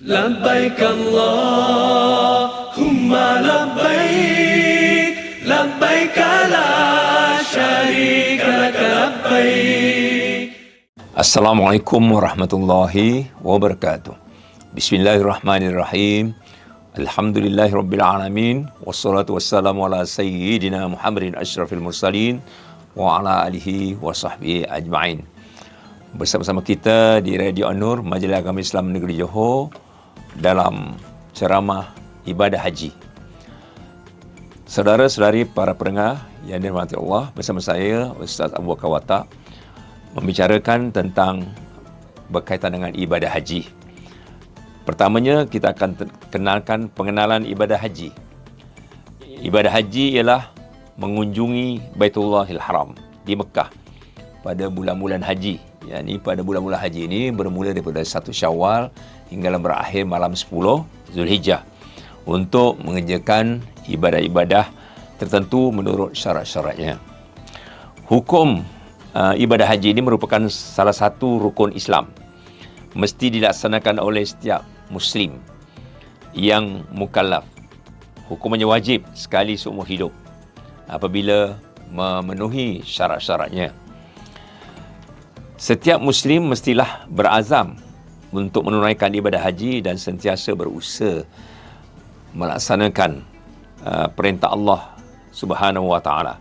لبيك اللهم لبيك لبيك لا شريك لك لبيك Assalamualaikum warahmatullahi wabarakatuh. Bismillahirrahmanirrahim. Alhamdulillahirabbil alamin wassalatu wassalamu ala sayyidina Muhammadin asyrafil mursalin wa ala alihi wa sahbihi ajma'in. Bersama-sama kita di Radio An-Nur Majlis Agama Islam Negeri Johor dalam ceramah ibadah haji. Saudara-saudari para pendengar yang dirahmati Allah, bersama saya Ustaz Abu Bakar Watak membicarakan tentang berkaitan dengan ibadah haji. Pertamanya kita akan kenalkan pengenalan ibadah haji. Ibadah haji ialah mengunjungi Baitullahil Haram di Mekah pada bulan-bulan haji. Yang ini pada bulan-bulan haji ini bermula daripada 1 Syawal hingga berakhir malam 10 Zulhijjah untuk mengerjakan ibadah-ibadah tertentu menurut syarat-syaratnya. Hukum uh, ibadah haji ini merupakan salah satu rukun Islam. Mesti dilaksanakan oleh setiap muslim yang mukallaf. Hukumannya wajib sekali seumur hidup apabila memenuhi syarat-syaratnya. Setiap Muslim mestilah berazam untuk menunaikan ibadah haji dan sentiasa berusaha melaksanakan uh, perintah Allah Subhanahu Wa Taala.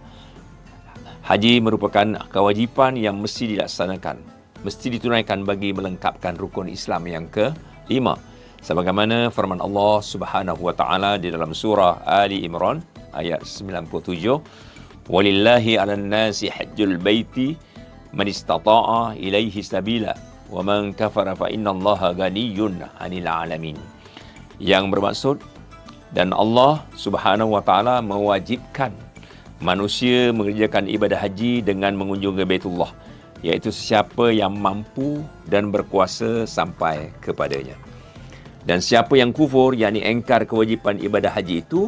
Haji merupakan kewajipan yang mesti dilaksanakan, mesti ditunaikan bagi melengkapkan rukun Islam yang kelima. Sebagaimana firman Allah Subhanahu Wa Taala di dalam surah Ali Imran ayat 97, "Walillahi 'alan nasi hajjul baiti man istata'a ilaihi sabila wa man kafara fa inna allaha ghaniyyun 'anil 'alamin. Yang bermaksud dan Allah Subhanahu wa taala mewajibkan manusia mengerjakan ibadah haji dengan mengunjungi Baitullah iaitu siapa yang mampu dan berkuasa sampai kepadanya. Dan siapa yang kufur yakni engkar kewajipan ibadah haji itu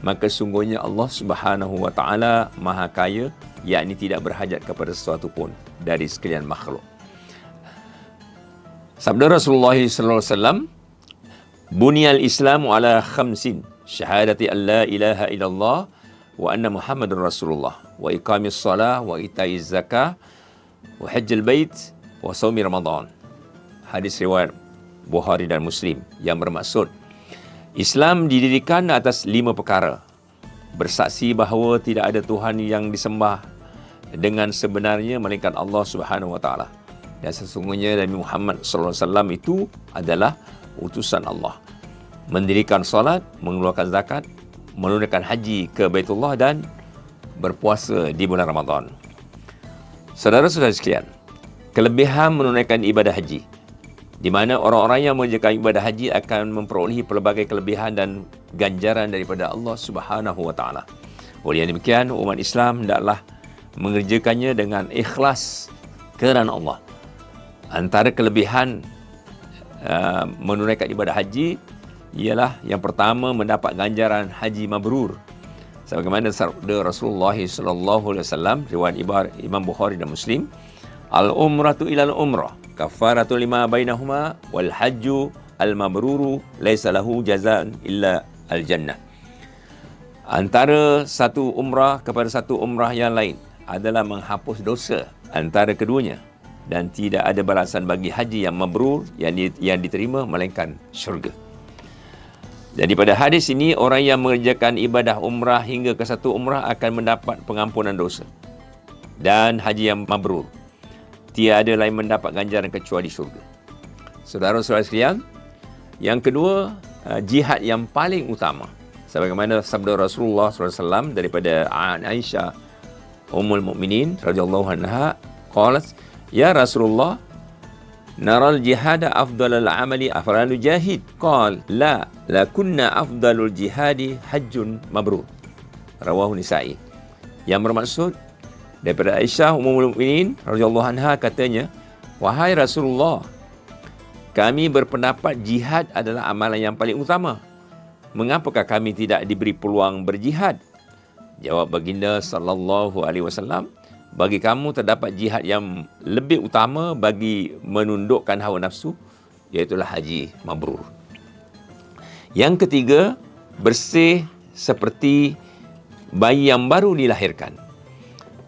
maka sungguhnya Allah Subhanahu wa taala maha kaya yakni tidak berhajat kepada sesuatu pun dari sekalian makhluk. Sabda Rasulullah sallallahu alaihi wasallam, "Bunyal Islamu ala khamsin, syahadati an la ilaha illallah wa anna Muhammadar Rasulullah, wa iqamis salah wa itaiz zakah, wa hajjal bait wa shaumi Ramadan." Hadis riwayat Bukhari dan Muslim yang bermaksud Islam didirikan atas lima perkara bersaksi bahawa tidak ada Tuhan yang disembah dengan sebenarnya melainkan Allah Subhanahu Wa Taala. Dan sesungguhnya Nabi Muhammad sallallahu alaihi wasallam itu adalah utusan Allah. Mendirikan solat, mengeluarkan zakat, menunaikan haji ke Baitullah dan berpuasa di bulan Ramadan. Saudara-saudara sekalian, kelebihan menunaikan ibadah haji di mana orang-orang yang mengerjakan ibadah haji akan memperolehi pelbagai kelebihan dan ganjaran daripada Allah Subhanahu wa taala. Oleh demikian, umat Islam hendaklah mengerjakannya dengan ikhlas kerana Allah. Antara kelebihan uh, menunaikan ibadah haji ialah yang pertama mendapat ganjaran haji mabrur. Sebagaimana sabda Rasulullah sallallahu alaihi wasallam riwayat Imam Bukhari dan Muslim, al umratu ila al umrah kafaratu lima bainahuma wal hajju al mabruru laisa lahu jazaan illa al jannah antara satu umrah kepada satu umrah yang lain adalah menghapus dosa antara keduanya dan tidak ada balasan bagi haji yang mabrur yang di, yang diterima melainkan syurga. Jadi pada hadis ini orang yang mengerjakan ibadah umrah hingga ke satu umrah akan mendapat pengampunan dosa dan haji yang mabrur tiada lain mendapat ganjaran kecuali syurga. Saudara-saudara sekalian, yang kedua, uh, jihad yang paling utama. Sebagaimana sabda Rasulullah SAW daripada Aisyah Ummul Mukminin radhiyallahu anha qalat ya Rasulullah naral jihad afdalul amali afralu jahid qal la la kunna afdalul jihadi hajjun mabrur rawahu nisai yang bermaksud daripada Aisyah Ummul Mukminin radhiyallahu anha katanya wahai Rasulullah kami berpendapat jihad adalah amalan yang paling utama. Mengapakah kami tidak diberi peluang berjihad? Jawab baginda sallallahu alaihi wasallam bagi kamu terdapat jihad yang lebih utama bagi menundukkan hawa nafsu iaitu haji mabrur. Yang ketiga, bersih seperti bayi yang baru dilahirkan.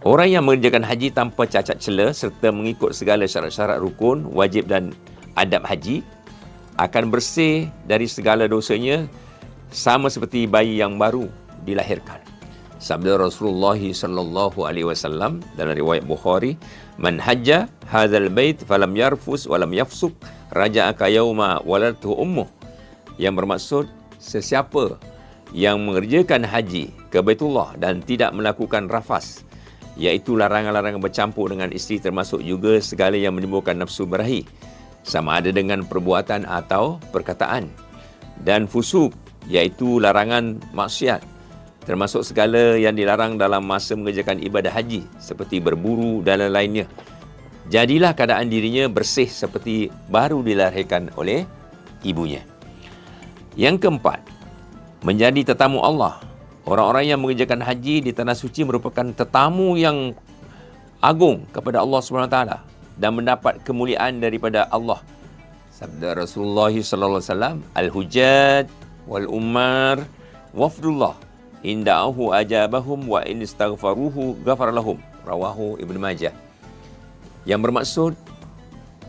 Orang yang mengerjakan haji tanpa cacat cela serta mengikut segala syarat-syarat rukun, wajib dan adab haji akan bersih dari segala dosanya sama seperti bayi yang baru dilahirkan. Sabda Rasulullah sallallahu alaihi wasallam dalam riwayat Bukhari, "Man hajja hadzal bait falam yarfus walam yafsuk, raja'aka yauma waladtu ummuh." Yang bermaksud sesiapa yang mengerjakan haji ke Baitullah dan tidak melakukan rafas, iaitu larangan-larangan bercampur dengan isteri termasuk juga segala yang menimbulkan nafsu berahi, sama ada dengan perbuatan atau perkataan. Dan fusuk, iaitu larangan maksiat, termasuk segala yang dilarang dalam masa mengerjakan ibadah haji seperti berburu dan lain-lainnya. Jadilah keadaan dirinya bersih seperti baru dilahirkan oleh ibunya. Yang keempat, menjadi tetamu Allah. Orang-orang yang mengerjakan haji di tanah suci merupakan tetamu yang agung kepada Allah SWT dan mendapat kemuliaan daripada Allah. Sabda Rasulullah sallallahu alaihi wasallam, "Al-hujjat wal umar wafdullah." inda'ahu ajabahum wa in istaghfaruhu ghafar lahum rawahu ibnu majah yang bermaksud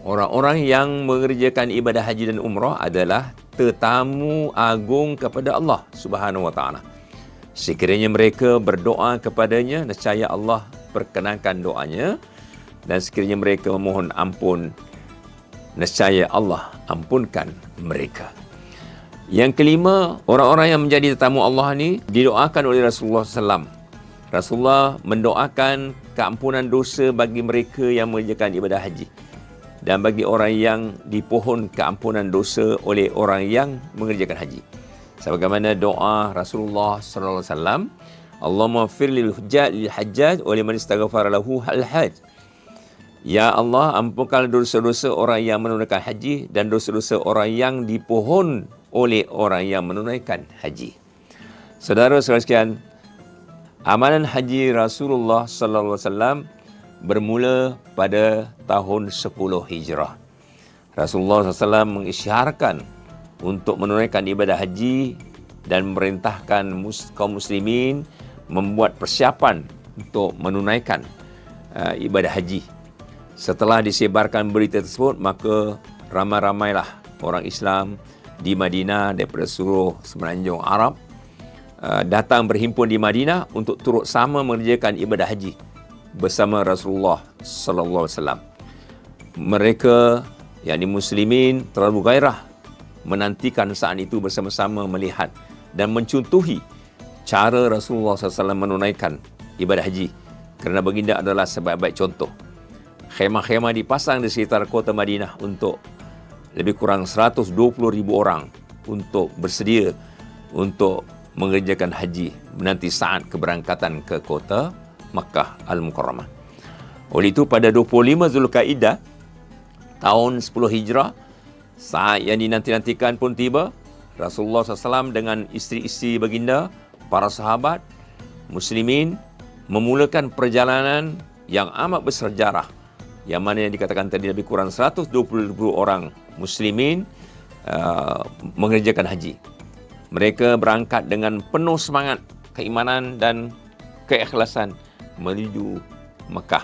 orang-orang yang mengerjakan ibadah haji dan umrah adalah tetamu agung kepada Allah Subhanahu wa taala sekiranya mereka berdoa kepadanya nescaya Allah perkenankan doanya dan sekiranya mereka memohon ampun nescaya Allah ampunkan mereka yang kelima, orang-orang yang menjadi tetamu Allah ni didoakan oleh Rasulullah SAW. Rasulullah mendoakan keampunan dosa bagi mereka yang mengerjakan ibadah haji. Dan bagi orang yang dipohon keampunan dosa oleh orang yang mengerjakan haji. Sebagaimana doa Rasulullah SAW, Allahumma fir lil hujjat lil hajjaj wa liman istaghfara lahu al hajj. Ya Allah, ampunkan dosa-dosa orang yang menunaikan haji dan dosa-dosa orang yang dipohon oleh orang yang menunaikan haji. Saudara sekalian, amalan haji Rasulullah sallallahu alaihi wasallam bermula pada tahun 10 Hijrah. Rasulullah SAW mengisyarkan untuk menunaikan ibadah haji dan memerintahkan kaum muslimin membuat persiapan untuk menunaikan uh, ibadah haji. Setelah disebarkan berita tersebut, maka ramai-ramailah orang Islam di Madinah daripada seluruh semenanjung Arab uh, datang berhimpun di Madinah untuk turut sama mengerjakan ibadah haji bersama Rasulullah sallallahu alaihi wasallam. Mereka yakni muslimin terlalu gairah menantikan saat itu bersama-sama melihat dan mencontohi cara Rasulullah SAW menunaikan ibadah haji kerana baginda adalah sebaik-baik contoh. Khemah-khemah dipasang di sekitar kota Madinah untuk lebih kurang 120 ribu orang untuk bersedia untuk mengerjakan haji menanti saat keberangkatan ke kota Makkah Al-Mukarramah. Oleh itu pada 25 Zulkaidah tahun 10 Hijrah saat yang dinanti-nantikan pun tiba Rasulullah SAW dengan isteri-isteri baginda, para sahabat, muslimin memulakan perjalanan yang amat bersejarah yang mana yang dikatakan tadi lebih kurang 120 ribu orang muslimin uh, mengerjakan haji. Mereka berangkat dengan penuh semangat, keimanan dan keikhlasan menuju Mekah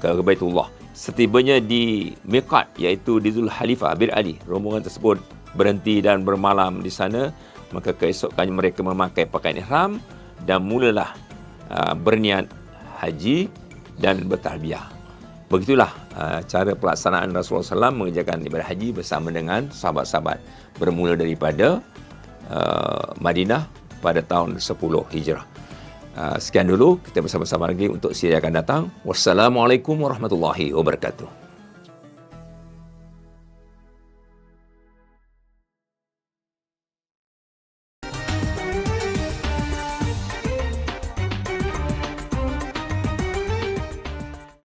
ke Baitullah. Setibanya di Miqat iaitu di Zul Halifah Bir Ali, rombongan tersebut berhenti dan bermalam di sana. Maka keesokannya mereka memakai pakaian ihram dan mulalah uh, berniat haji dan bertalbiyah. Begitulah uh, cara pelaksanaan Rasulullah SAW mengerjakan ibadah haji bersama dengan sahabat-sahabat bermula daripada uh, Madinah pada tahun 10 Hijrah. Uh, sekian dulu kita bersama-sama lagi untuk siri akan datang. Wassalamualaikum warahmatullahi wabarakatuh.